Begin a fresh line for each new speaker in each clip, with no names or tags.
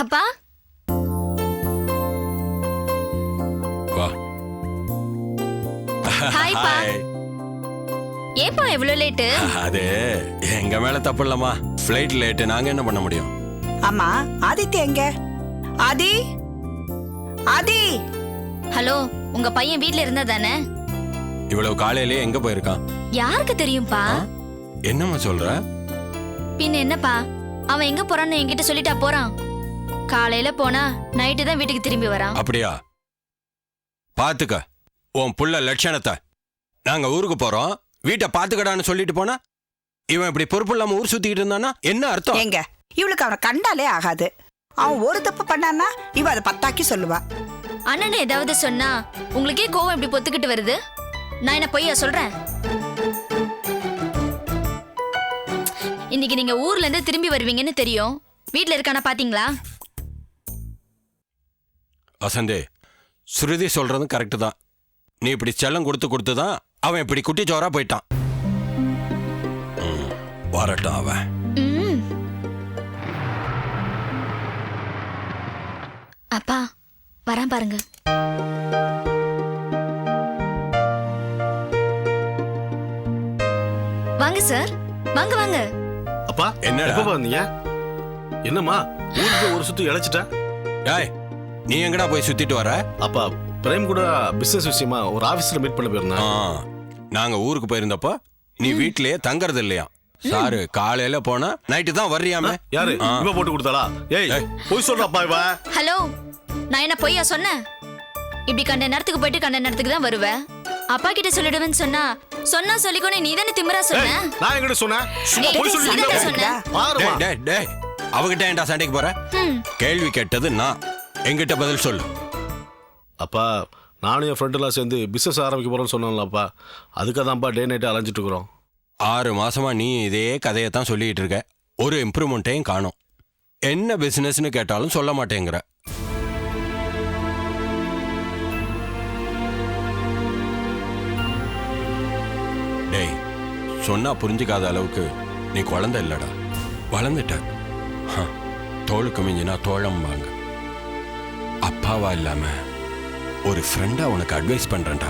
அப்பா.
வா.
ஹாய்ப்பா. ஏப்பா இவ்ளோ லேட்டு?
அது எங்க மேல தப்பு இல்லம்மா. ஃபிளைட் லேட்டு நாங்க என்ன பண்ண முடியும்?
ஆமா ஆதித்யா எங்க? ஆதி? ஆதி?
ஹலோ உங்க பையன் வீட்ல இருந்தா தானே?
இவ்வளவு காலையிலேயே எங்க போயிருக்கான்?
யாருக்கு தெரியும்பா?
ஆ? என்னம்மா சொல்ற?
பின்ன என்னப்பா? அவன் எங்க போறான்னு என்கிட்ட சொல்லிட்டா போறான். காலையில போனா நைட்டு தான் வீட்டுக்கு திரும்பி வரான்.
அப்படியா? பாத்துக்க. உன் புள்ள லட்சணத்தை. நாங்க ஊருக்கு போறோம். வீட்டை பாத்துக்கடான்னு சொல்லிட்டு போனா இவன் இப்படி பொறுப்பு இல்லாம ஊர் சுத்திக்கிட்டு இருந்தானா என்ன அர்த்தம்?
எங்க இவளுக்கு அவனை கண்டாலே ஆகாது. அவன் ஒரு தப்பு பண்ணான்னா இவ அதை பத்தாக்கி சொல்லுவா.
அண்ணன் ஏதாவது சொன்னா உங்களுக்கே கோவம் இப்படி பொத்துக்கிட்டு வருது? நான் என்ன பொய்யா சொல்றேன்? இன்னைக்கு நீங்க ஊர்ல இருந்து திரும்பி வருவீங்கன்னு தெரியும். வீட்ல இருக்கானா பாத்தீங்களா?
வசந்தே ஸ்ருதி சொல்றதும் கரெக்டு தான். நீ இப்படி செல்லம் கொடுத்து கொடுத்து தான் அவன் இப்படி குட்டி சோறா போயிட்டான். ம், வரட்டும் அவன்.
ம். அப்பா வரான் பாருங்க. வாங்க சார் வாங்க வாங்க.
அப்பா
என்னடா?
எப்ப வந்தீங்க? என்னம்மா ஊருக்கு ஒரு சுத்து இழைச்சிட்ட?
டேய் நீ எங்கடா போய் சுத்திட்டு வர?
அப்பா பிரேம் கூட பிசினஸ் விஷயமா ஒரு ஆபீஸ்ல மீட் பண்ண
ஆ,
போயிருந்தேன்
நாங்க ஊருக்கு போயிருந்தப்போ நீ வீட்லயே தங்கறது இல்லையா? சாரு காலையில போனா நைட்டு தான் வர்றியாமே.
யாரு?
ஆ.
இவ போட்டு கொடுத்தாளா? ஏய்
ஏய்.
போய் சொல்றப்பா இவ?
ஹலோ நான் என்ன பொய்யா சொன்னேன்? இப்படி கண்ட நேரத்துக்கு போயிட்டு கண்ட நேரத்துக்கு தான் வருவேன் அப்பா கிட்ட சொல்லிடுவேன்னு சொன்னா சொன்னா சொல்லிக்கோனே நீ தானே திமிரா
ஏய்,
சொன்ன
நான் எங்கிட்ட சொன்னேன்? சும்மா போய் சொல்லிட்டு
சொன்னேன்.
பாருமா
டேய் டேய் டேய் அவகிட்ட ஏன்டா சண்டைக்கு போற?
ம்.
கேள்வி கேட்டது நான். எங்கிட்ட பதில் சொல்லு
அப்பா நானும் என் ஃப்ரெண்டெல்லாம் சேர்ந்து பிசினஸ் ஆரம்பிக்க போறோம்னு சொன்னோம்லப்பா. அதுக்காக தான்ப்பா டே நைட்டு அலைஞ்சிட்டு இருக்கிறோம்.
ஆறு மாசமா நீ இதே கதையை தான் சொல்லிட்டு இருக்க. ஒரு இம்ப்ரூவ்மெண்ட்டையும் காணும். என்ன பிசினஸ்னு கேட்டாலும் சொல்ல மாட்டேங்கிற. டேய் சொன்னா புரிஞ்சுக்காத அளவுக்கு நீ குழந்தை இல்லடா. வளர்ந்துட்ட. ஹ, தோளுக்கு மிஞ்சினா தோழம்பாங்க. அப்பாவா இல்லாம ஒரு ஃப்ரெண்டா உனக்கு அட்வைஸ் பண்றேன்டா.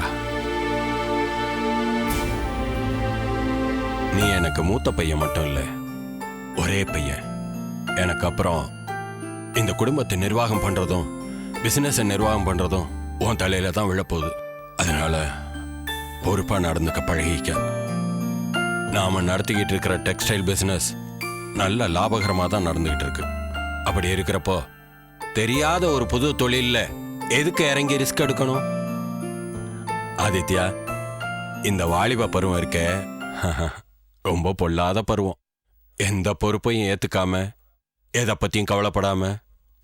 நீ எனக்கு மூத்த பையன் மட்டும் இல்ல ஒரே பையன். எனக்கு அப்புறம் இந்த குடும்பத்தை நிர்வாகம் பண்றதும் பிசினஸை நிர்வாகம் பண்றதும் உன் தலையில தான் விழப்போகுது. அதனால பொறுப்பா நடந்துக்க பழகிக்க. நாம நடத்திக்கிட்டு இருக்கிற டெக்ஸ்டைல் பிசினஸ் நல்ல லாபகரமா தான் நடந்துகிட்டு இருக்கு. அப்படி இருக்கிறப்போ தெரியாத ஒரு புது தொழில்ல எதுக்கு இறங்கி ரிஸ்க் எடுக்கணும்? ஆதித்யா இந்த வாலிப பருவம் இருக்கே ரொம்ப பொல்லாத பருவம். எந்த பொறுப்பையும் ஏத்துக்காம எதை பத்தியும் கவலைப்படாம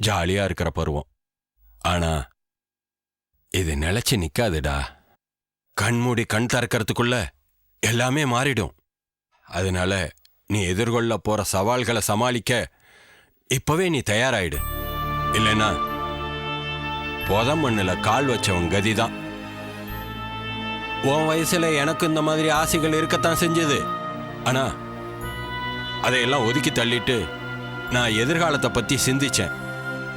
ஜாலியா இருக்கிற பருவம். ஆனா இது நிலைச்சு நிக்காதுடா. கண்மூடி கண் திறக்கறதுக்குள்ள எல்லாமே மாறிடும். அதனால நீ எதிர்கொள்ள போற சவால்களை சமாளிக்க இப்பவே நீ தயாராயிடு. இல்லைன்னா புத மண்ணுல கால் வச்சவன் கதிதான். உன் வயசுல எனக்கு இந்த மாதிரி ஆசைகள் இருக்கத்தான் செஞ்சது. ஆனா அதையெல்லாம் ஒதுக்கி தள்ளிட்டு நான் எதிர்காலத்தை பத்தி சிந்திச்சேன்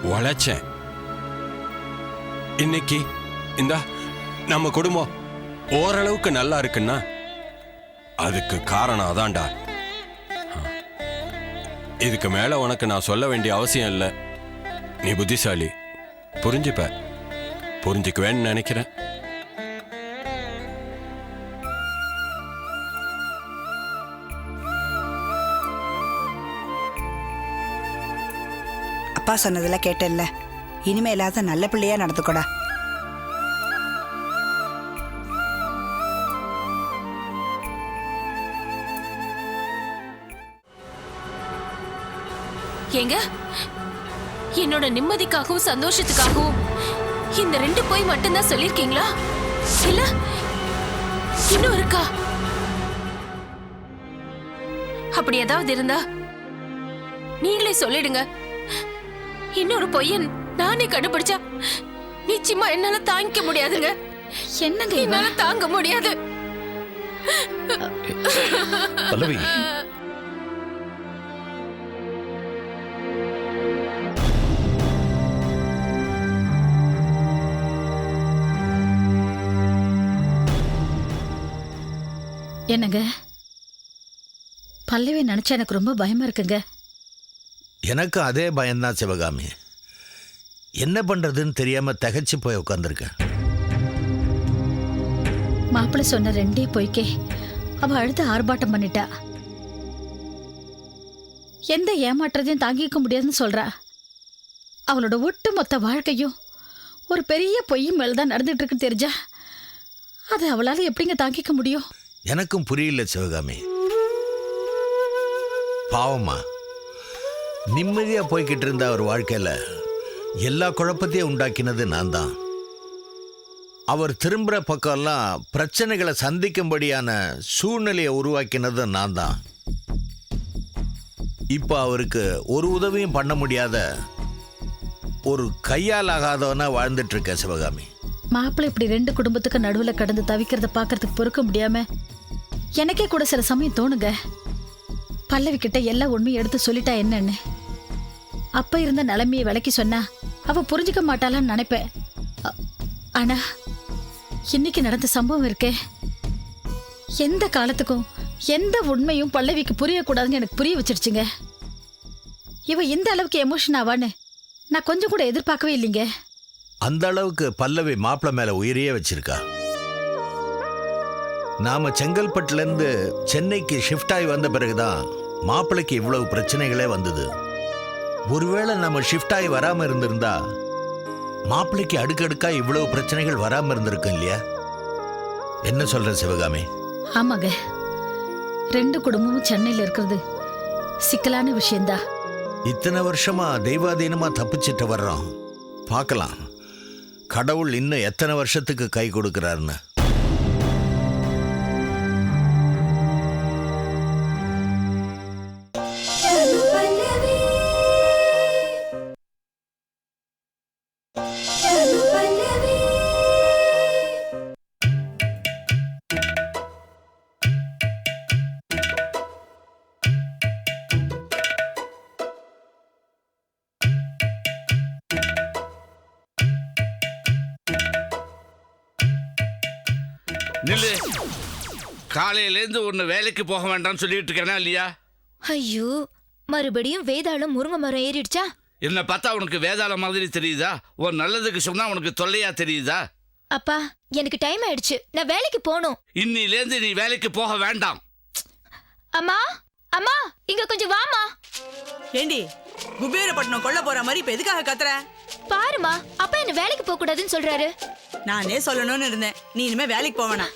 உழைச்சேன். இன்னைக்கு இந்த நம்ம குடும்பம் ஓரளவுக்கு நல்லா இருக்குன்னா அதுக்கு காரணம் அதான்டா இதுக்கு மேல உனக்கு நான் சொல்ல வேண்டிய அவசியம் இல்லை. நீ புத்திசாலி. புரிஞ்சுப்ப. புரிஞ்சுக்குவேன்னு நினைக்கிறேன்.
அப்பா சொன்னதெல்லாம் கேட்டேன்ல. இனிமேலாவது நல்ல பிள்ளையா நடந்துக்கோடா.
ஏங்க என்னோட நிம்மதிக்காகவும் சந்தோஷத்துக்காகவும் இந்த ரெண்டு போய் மட்டும்தான் சொல்லிருக்கீங்களா இல்ல இன்னும் இருக்கா? அப்படி ஏதாவது இருந்தா நீங்களே சொல்லிடுங்க. இன்னொரு பொய்யன் நானே கண்டுபிடிச்சா நிச்சயமா என்னால தாங்கிக்க முடியாதுங்க.
என்னங்க?
என்னால தாங்க முடியாது.
பல்லவி
என்னங்க? பல்லவி நினைச்சா எனக்கு ரொம்ப பயமா இருக்குங்க.
எனக்கு அதே பயம்தான் சிவகாமி. என்ன பண்றதுன்னு தெரியாம திகைச்சு போய் உட்காந்துருக்கேன்
மாப்பிள்ளை சொன்ன ரெண்டே பொய்க்கே. அவ அழுது ஆர்ப்பாட்டம் பண்ணிட்டா. எந்த ஏமாற்றத்தையும் தாங்கிக்க முடியாதுன்னு சொல்றா. அவளோட ஒட்டுமொத்த வாழ்க்கையும் ஒரு பெரிய பொய் மேல தான் நடந்துட்டு இருக்குன்னு தெரிஞ்சா அது அவளால எப்படிங்க தாங்கிக்க முடியும்?
எனக்கும் புரியல சிவகாமி. பாவமா நிம்மதியாக போய்கிட்டு இருந்த அவர் வாழ்க்கையில் எல்லா குழப்பத்தையும் உண்டாக்கினது நான் தான் அவர் திரும்புகிற பக்கம்லாம் பிரச்சனைகளை சந்திக்கும்படியான சூழ்நிலையை உருவாக்கினது நான் தான் இப்போ அவருக்கு ஒரு உதவியும் பண்ண முடியாத ஒரு கையால் ஆகாதவனா வாழ்ந்துட்டு இருக்க சிவகாமி.
மாப்பிள்ளை இப்படி ரெண்டு குடும்பத்துக்கு நடுவில் கடந்து தவிக்கிறத பார்க்கறதுக்கு பொறுக்க முடியாம எனக்கே கூட சில சமயம் தோணுங்க. பல்லவி கிட்ட எல்லா உண்மையும் எடுத்து சொல்லிட்டா என்னன்னு. அப்ப இருந்த நிலைமையை விளக்கி சொன்னா அவ புரிஞ்சுக்க மாட்டாளான்னு நினைப்பேன். ஆனா இன்னைக்கு நடந்த சம்பவம் இருக்கே. எந்த காலத்துக்கும் எந்த உண்மையும் பல்லவிக்கு புரியக்கூடாதுன்னு எனக்கு புரிய வச்சிருச்சுங்க. இவ இந்த அளவுக்கு எமோஷன் ஆவான்னு நான் கொஞ்சம் கூட எதிர்பார்க்கவே இல்லைங்க.
அந்த அளவுக்கு பல்லவி மாப்பிள மேல உயிரையே வச்சிருக்கா? நாம செங்கல்பட்டுல இருந்து சென்னைக்கு ஷிஃப்ட் ஆகி வந்த பிறகுதான் மாப்பிளைக்கு இவ்வளவு பிரச்சனைகளே வந்தது. ஒருவேளை நம்ம ஷிஃப்ட் ஆகி வராம இருந்திருந்தா மாப்பிளைக்கு அடுக்கடுக்கா இவ்வளவு பிரச்சனைகள் வராம இருந்திருக்கும் இல்லையா? என்ன சொல்ற சிவகாமி?
ஆமாங்க. ரெண்டு குடும்பமும் சென்னையில் இருக்கிறது. சிக்கலான விஷயம்தான்
இத்தனை வருஷமா தெய்வாதீனமா தப்பிச்சிட்டு வர்றோம். பார்க்கலாம். கடவுள் இன்னும் எத்தனை வருஷத்துக்கு கை கொடுக்கறாருன்னு
காலையிலேருந்து ஒன்று வேலைக்கு போக வேண்டாம்னு சொல்லிட்டு இருக்கேனா இல்லையா?
ஐயோ மறுபடியும் வேதாளம் முருங்கை மரம் ஏறிடுச்சா?
என்னை பார்த்தா உனக்கு வேதாள மாதிரி தெரியுதா? உன் நல்லதுக்கு சொன்னா உனக்கு தொல்லையா தெரியுதா?
அப்பா எனக்கு டைம் ஆயிடுச்சு. நான் வேலைக்கு போகணும்.
இன்னிலேருந்து நீ வேலைக்கு போக வேண்டாம்.
அம்மா? அம்மா இங்க கொஞ்சம் வாமா
ஏண்டி குபேரப்பட்டினம் கொல்ல போற மாதிரி இப்ப எதுக்காக கத்துற?
பாருமா அப்பா என்ன வேலைக்கு போக கூடாதுன்னு சொல்றாரு.
நானே சொல்லணும்னு இருந்தேன். நீ இனிமே வேலைக்கு போவேனா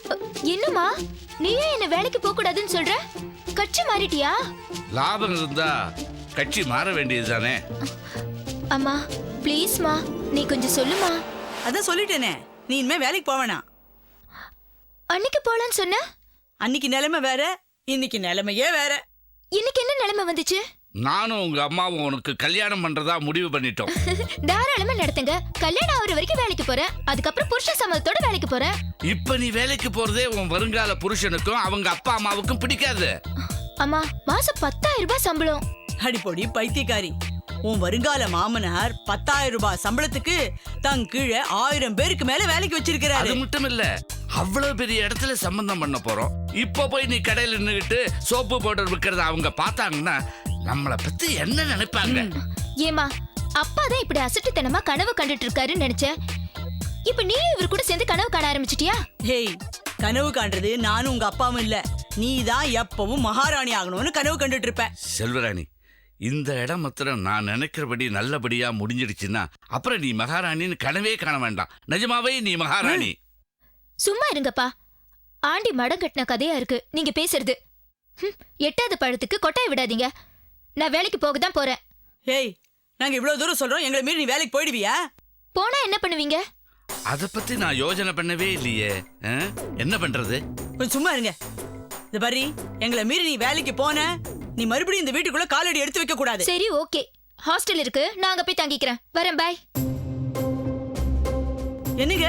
என்னம்மா நீயே என்ன வேலைக்கு போக கூடாதுன்னு சொல்ற? கட்சி மாறிட்டியா?
லாபம் இருந்தா கட்சி மாற வேண்டியது தானே
அம்மா ப்ளீஸ்மா நீ கொஞ்சம் சொல்லுமா
அதான் சொல்லிட்டேனே. நீ இனிமே வேலைக்கு போவேனா
அன்னைக்கு போலான்னு சொன்ன?
அன்னைக்கு நிலைமை வேற இன்னைக்கு நிலைமையே வேற.
இன்னைக்கு என்ன நிலைமை வந்துச்சு?
நானும் உங்க அம்மாவும் உனக்கு கல்யாணம் பண்றதா முடிவு பண்ணிட்டோம்.
தாராளமா நடத்துங்க. கல்யாணம் ஆகுற வரைக்கும் வேலைக்கு போறேன். அதுக்கப்புறம் புருஷ சம்மதத்தோட வேலைக்கு போறேன்.
இப்ப நீ வேலைக்கு போறதே உன் வருங்கால புருஷனுக்கும் அவங்க அப்பா அம்மாவுக்கும் பிடிக்காது.
அம்மா மாசம் பத்தாயிரம் ரூபாய் சம்பளம்.
அடிப்பொடி பைத்தியக்காரி. உன் வருங்கால மாமனார் பத்தாயிரம் ரூபாய் சம்பளத்துக்கு தன் கீழே ஆயிரம் பேருக்கு மேல வேலைக்கு வச்சிருக்கிறாரு.
அது மட்டும் இல்ல அவ்வளவு பெரிய இடத்துல சம்பந்தம் பண்ண போறோம். இப்ப போய் நீ கடையில நின்னுகிட்டு சோப்பு பவுடர் விற்கிறத அவங்க பார்த்தாங்கன்னா நம்மள பத்தி என்ன நினைப்பாங்க?
ஏமா அப்பா தான் இப்படி அசட்டுத்தனமா கனவு கண்டுட்டு இருக்காருன்னு நினைச்சேன். இப்ப நீயும் இவர் கூட சேர்ந்து கனவு காண ஆரம்பிச்சிட்டியா?
ஹேய் கனவு காண்றது நானும் உங்க அப்பாவும் இல்ல. நீ தான் எப்பவும் மகாராணி ஆகணும்னு கனவு கண்டுட்டு இருப்ப.
செல்வராணி இந்த இடம் மாத்திரம் நான் நினைக்கிறபடி நல்லபடியா முடிஞ்சிடுச்சுன்னா அப்புறம் நீ மகாராணின்னு கனவே காண வேண்டாம். நிஜமாவே நீ மகாராணி.
சும்மா இருங்கப்பா. ஆண்டி மடம் கட்டின கதையா இருக்கு. நீங்க பேசுறது. எட்டாவது பழத்துக்கு கொட்டாய் விடாதீங்க. நான் வேலைக்கு போக தான் போறேன்.
ஹேய் நாங்க இவ்வளவு தூரம் சொல்றோம் எங்களை மீறி நீ வேலைக்கு போயிடுவியா?
போனா என்ன பண்ணுவீங்க?
அத பத்தி நான் யோசனை பண்ணவே இல்லையே. ஆ? என்ன பண்றது?
கொஞ்சம் சும்மா இருங்க. இந்த பாரி எங்களை மீறி நீ வேலைக்கு போன நீ மறுபடியும் இந்த வீட்டுக்குள்ள காலடி எடுத்து வைக்க கூடாது.
சரி ஓகே. ஹாஸ்டல் இருக்கு நான் அங்க போய் தங்கிக்கிறேன். வரேன் பாய்.
என்னங்க?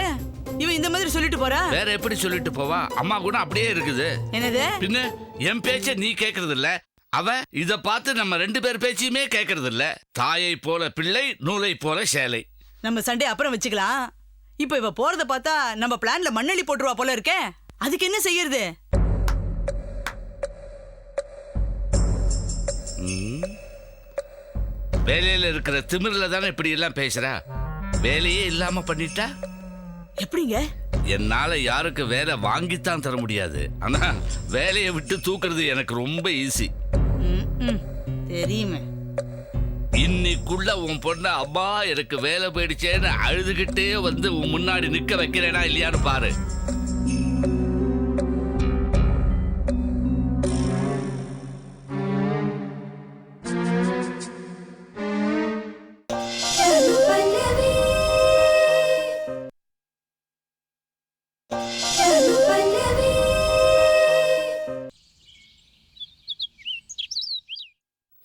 இவன் இந்த மாதிரி சொல்லிட்டு போறா?
வேற எப்படி சொல்லிட்டு போவா? அம்மா கூட அப்படியே இருக்குது.
என்னது?
பின்ன என் பேச்ச நீ கேக்குறது இல்ல அவ இத பார்த்து நம்ம ரெண்டு பேர் பேச்சையுமே கேக்குறது இல்ல தாயை போல பிள்ளை நூலை போல சேலை.
நம்ம சண்டே அப்புறம் வச்சுக்கலாம். இப்ப இவ போறத பார்த்தா நம்ம பிளான்ல மண்ணெளி போட்டுருவா போல இருக்கே. அதுக்கு என்ன செய்யறது?
வேலையில இருக்கிற திமிரில் தானே இப்படி எல்லாம் பேசுறா? வேலையே இல்லாம பண்ணிட்டா?
எப்படிங்க?
என்னால யாருக்கு வேலை வாங்கித்தான் தர முடியாது. ஆனா வேலையை விட்டு தூக்குறது எனக்கு ரொம்ப ஈஸி.
தெரியுமே.
இன்னைக்குள்ள உன் பொண்ணு அம்மா எனக்கு வேலை போயிடுச்சேன்னு அழுதுகிட்டே வந்து உன் முன்னாடி நிக்க வைக்கிறேனா இல்லையான்னு பாரு.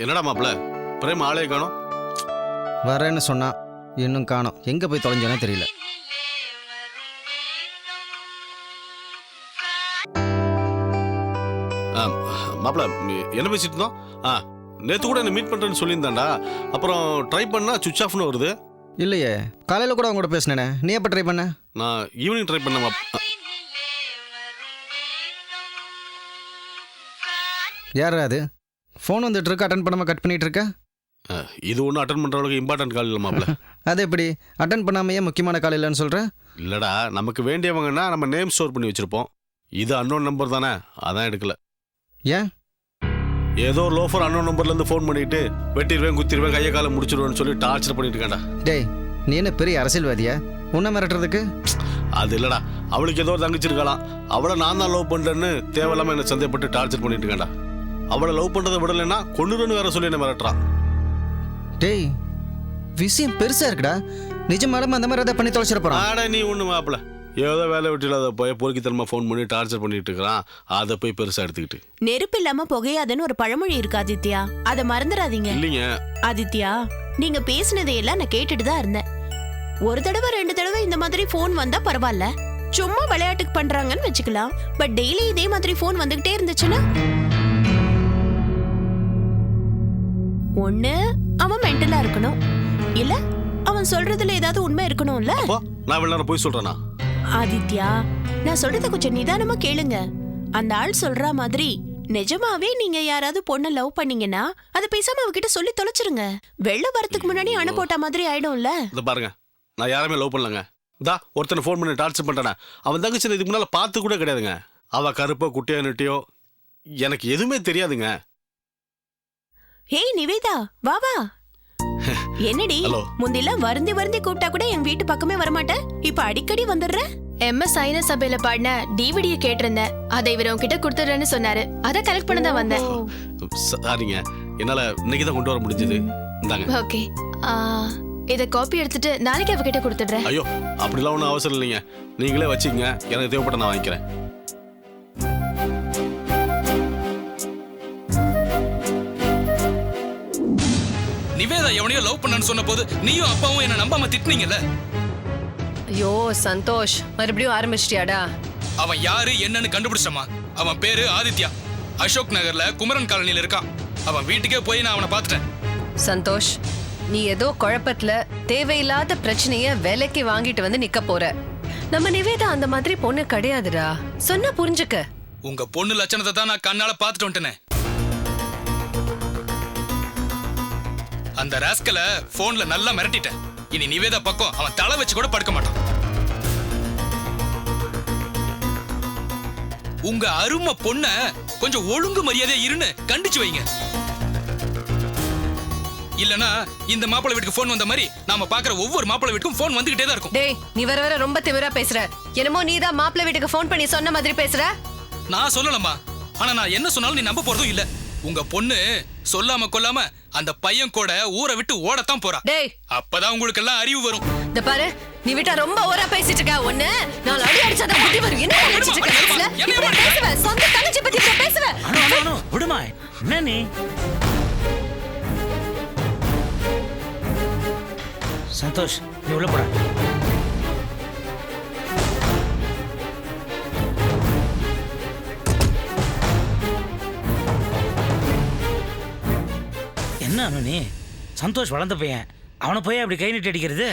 என்னடா மாப்பிள்ள பிரேம் ஆளே காணோம்.
வரேன்னு சொன்னான் இன்னும் காணோம். எங்கே போய் தொலைஞ்சானே தெரியல.
மாப்பிள்ள நீ- என்ன பேசிட்டு இருந்தோம்? ஆ நேத்து கூட என்ன மீட் பண்றேன்னு சொல்லியிருந்தாண்டா அப்புறம் ட்ரை பண்ணா சுவிச் ஆஃப்னு வருது.
இல்லையே காலையில் கூட அவங்க கூட பேசினேனே. நீ எப்போ ட்ரை பண்ண?
நான் ஈவினிங் ட்ரை பண்ண
யார் அது? ஃபோன் வந்துட்டு இருக்கு அட்டன் பண்ணாமல் கட் பண்ணிட்டு இருக்க
இது ஒன்றும் அட்டன் பண்ற அளவுக்கு இம்பார்ட்டன்ட் கால் இல்லை மாப்பிள்ள.
அது எப்படி? அட்டன் பண்ணாமையே முக்கியமான கால் இல்லைன்னு சொல்கிற
இல்லடா நமக்கு வேண்டியவங்கன்னா நம்ம நேம் ஸ்டோர் பண்ணி வச்சிருப்போம். இது அன்னோன் நம்பர் தானே அதான் எடுக்கல.
ஏன்?
ஏதோ லோஃபர் அன்னோன் நம்பர்ல இருந்து ஃபோன் பண்ணிட்டு வெட்டிடுவேன் குத்திடுவேன் கையை காலை முடிச்சிடுவேன்னு சொல்லி டார்ச்சர் பண்ணிட்டு இருக்காண்டா
டேய் நீ என்ன பெரிய அரசியல்வாதியா? உன்னை மிரட்டுறதுக்கு?
அது இல்லடா அவளுக்கு ஏதோ ஒரு தங்கச்சி இருக்கலாம் அவளை நான் தான் லவ் பண்றேன்னு தேவையில்லாம என்ன சந்தேகப்பட்டு டார்ச்சர் பண்ணிட்டு இருக்காண்டா அவளை லவ் பண்றதை விடலைன்னா கொண்டுருன்னு வேற சொல்லி என்ன மிரட்டுறான்.
டேய் விஷயம் பெருசா இருக்குடா. நிஜமாலும் அந்த மாதிரி ஏதாவது பண்ணி தொலைச்சிட போறான்?
ஆட நீ ஒண்ணு மாப்பிள. ஏதோ வேலை விட்டு அதை போய் பொறுக்கித்தனமா ஃபோன் பண்ணி டார்ச்சர் பண்ணிட்டு இருக்கிறான். அதை போய் பெருசா எடுத்துக்கிட்டு.
நெருப்பு இல்லாம புகையாதுன்னு ஒரு பழமொழி இருக்கு ஆதித்யா. அத மறந்துடாதீங்க.
இல்லைங்க.
ஆதித்யா நீங்க பேசினதையெல்லாம் நான் கேட்டுட்டு தான் இருந்தேன். ஒரு தடவை ரெண்டு தடவை இந்த மாதிரி ஃபோன் வந்தா பரவாயில்ல. சும்மா விளையாட்டுக்கு பண்றாங்கன்னு வச்சுக்கலாம். பட் டெய்லி இதே மாதிரி ஃபோன் வந்துகிட்டே இருந்துச்சுன்னா ஒண்ணு அவன் மென்டலா இருக்கணும். இல்ல அவன் சொல்றதுல ஏதாவது உண்மை இருக்கணும்ல?
அப்போ நான் இவ்வளவு நேரம் போய் சொல்றேனா?
ஆதித்யா நான் சொல்றத கொஞ்சம் நிதானமா கேளுங்க. அந்த ஆள் சொல்ற மாதிரி நிஜமாவே நீங்க யாராவது பொண்ணை லவ் பண்ணீங்கன்னா அதை பேசாம அவகிட்ட சொல்லி தொலைச்சிருங்க. வெள்ள வரதுக்கு முன்னாடி அணை போட்ட மாதிரி ஆயிடும்ல?
இதை பாருங்க நான் யாருமே லவ் பண்ணலங்க. இதா ஒருத்தனை ஃபோன் பண்ணி டார்ச்சர் பண்ணிட்டேனே அவன் தங்கச்சி இதுக்கு முன்னால பார்த்து கூட கிடையாதுங்க. அவ கருப்போ குட்டையோ நெட்டியோ எனக்கு எதுவுமே தெரியாதுங்க.
ஹேய் நிவேதா வா வா. என்னடி. முந்திலாம் வருந்தி வருந்தி கூப்பிட்டா கூட என் வீட்டு பக்கமே வரமாட்ட. இப்ப அடிக்கடி வந்துடுற?
எம்எஸ் சைன சபையில பாடின டிவிடிய கேட்டிருந்தேன். அதை இவர் உன்கிட்ட கொடுத்துடுறேன்னு சொன்னாரு. அதை கலெக்ட் பண்ண தான் வந்தேன்.
சாரிங்க. என்னால இன்னைக்கு தான் கொண்டு வர முடிஞ்சது. இந்தாங்க.
ஓகே. இத காப்பி எடுத்துட்டு நாளைக்கு அவகிட்ட கொடுத்துடுறேன்.
ஐயோ அப்படிலாம் ஒன்றும் அவசரம் இல்லைங்க. நீங்களே வச்சுக்கங்க. எனக்கு தேவைப்பட்ட நான் வாங்கிக்கிறேன்.
நிவேதா எவனையோ லவ் பண்ணன்னு சொன்ன போது நீயும் அப்பாவும் என்ன நம்பாம திட்டுனீங்கல்ல?
ஐயோ சந்தோஷ். மறுபடியும் ஆரம்பிச்சிட்டியாடா?
அவன் யாரு என்னன்னு கண்டுபிடிச்சமா அவன் பேரு ஆதித்யா. அசோக் நகர்ல குமரன் காலனில இருக்கான். அவன் வீட்டுக்கே போய் நான் அவனை பார்த்துட்டேன்.
சந்தோஷ் நீ ஏதோ குழப்பத்துல தேவையில்லாத பிரச்சனைய விலைக்கு வாங்கிட்டு வந்து நிக்க போற. நம்ம நிவேதா அந்த மாதிரி பொண்ணு கிடையாதுடா. சொன்னா புரிஞ்சுக்க.
உங்க பொண்ணு லட்சணத்தை தான் நான் கண்ணால பார்த்துட்டு வந்துட்டேனே. அந்த ராஸ்கல போன்ல நல்லா மிரட்டிட்டேன். இனி நிவேதா பக்கம் அவன் தலை வச்சு கூட படுக்க மாட்டான். உங்க அருமை பொண்ண கொஞ்சம் ஒழுங்கு மரியாதையா இருன்னு கண்டிச்சு வைங்க. இல்லனா இந்த மாப்பிள்ளை வீட்டுக்கு போன் வந்த மாதிரி நாம பாக்குற ஒவ்வொரு மாப்பிள்ளை வீட்டுக்கும் போன் வந்துகிட்டே தான் இருக்கும்.
டேய் நீ வர வர ரொம்ப திமிரா பேசுற. என்னமோ நீதான் மாப்பிள்ளை வீட்டுக்கு ஃபோன் பண்ணி சொன்ன மாதிரி பேசுற?
நான் சொல்லலம்மா. ஆனா நான் என்ன சொன்னாலும் நீ நம்ப போறதும் இல்ல. உங்க பொண்ணு சொல்லாம கொல்லாம அந்த பையன் கூட ஊரை விட்டு ஓடத்தான் போறா
டேய்.
அப்பதான் உங்களுக்கு எல்லாம் அறிவு வரும்.
இந்த பாரு நீ விட்டா ரொம்ப ஓரா பேசிட்டு இருக்க. ஒண்ணு நான் அடி அடிச்சாதான் புத்தி வரும். என்ன நினைச்சிட்டு இருக்க பேசுவ இப்படி பேசுவ? சொந்த தங்கச்சி பத்தி இப்படி பேசுவ?
விடுமா? என்ன நீ? சந்தோஷ் நீ உள்ள போட. அனு நீ? சந்தோஷ் வளர்ந்த பையன். அவனை போய் அப்படி கை நீட்டி அடிக்கிறது?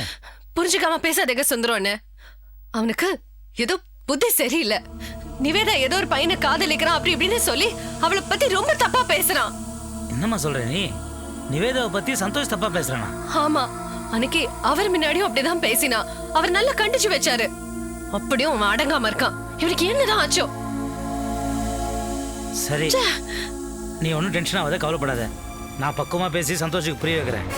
புரிஞ்சுக்காம பேசாதேங்க சுந்தரம்னு அவனுக்கு ஏதோ புத்தி சரியில்லை. நிவேதா ஏதோ ஒரு பையனை காதலிக்கிறான் அப்படி இப்படின்னு சொல்லி அவளை பத்தி ரொம்ப தப்பா பேசுறான்.
என்னம்மா சொல்ற நீ? நிவேதாவை பத்தி சந்தோஷ் தப்பா பேசுறானா?
ஆமா. அன்னைக்கு அவர் முன்னாடியும் அப்படிதான் பேசினா. அவர் நல்லா கண்டிச்சு வச்சாரு. அப்படியும் அவன் அடங்காம இருக்கான். இவனுக்கு என்னதான் ஆச்சோ?
சரி. நீ ஒன்றும் டென்ஷன் ஆகாத கவலைப்படாத. நான் பக்குவமாக பேசி சந்தோஷுக்கு புரிய வைக்கிறேன்.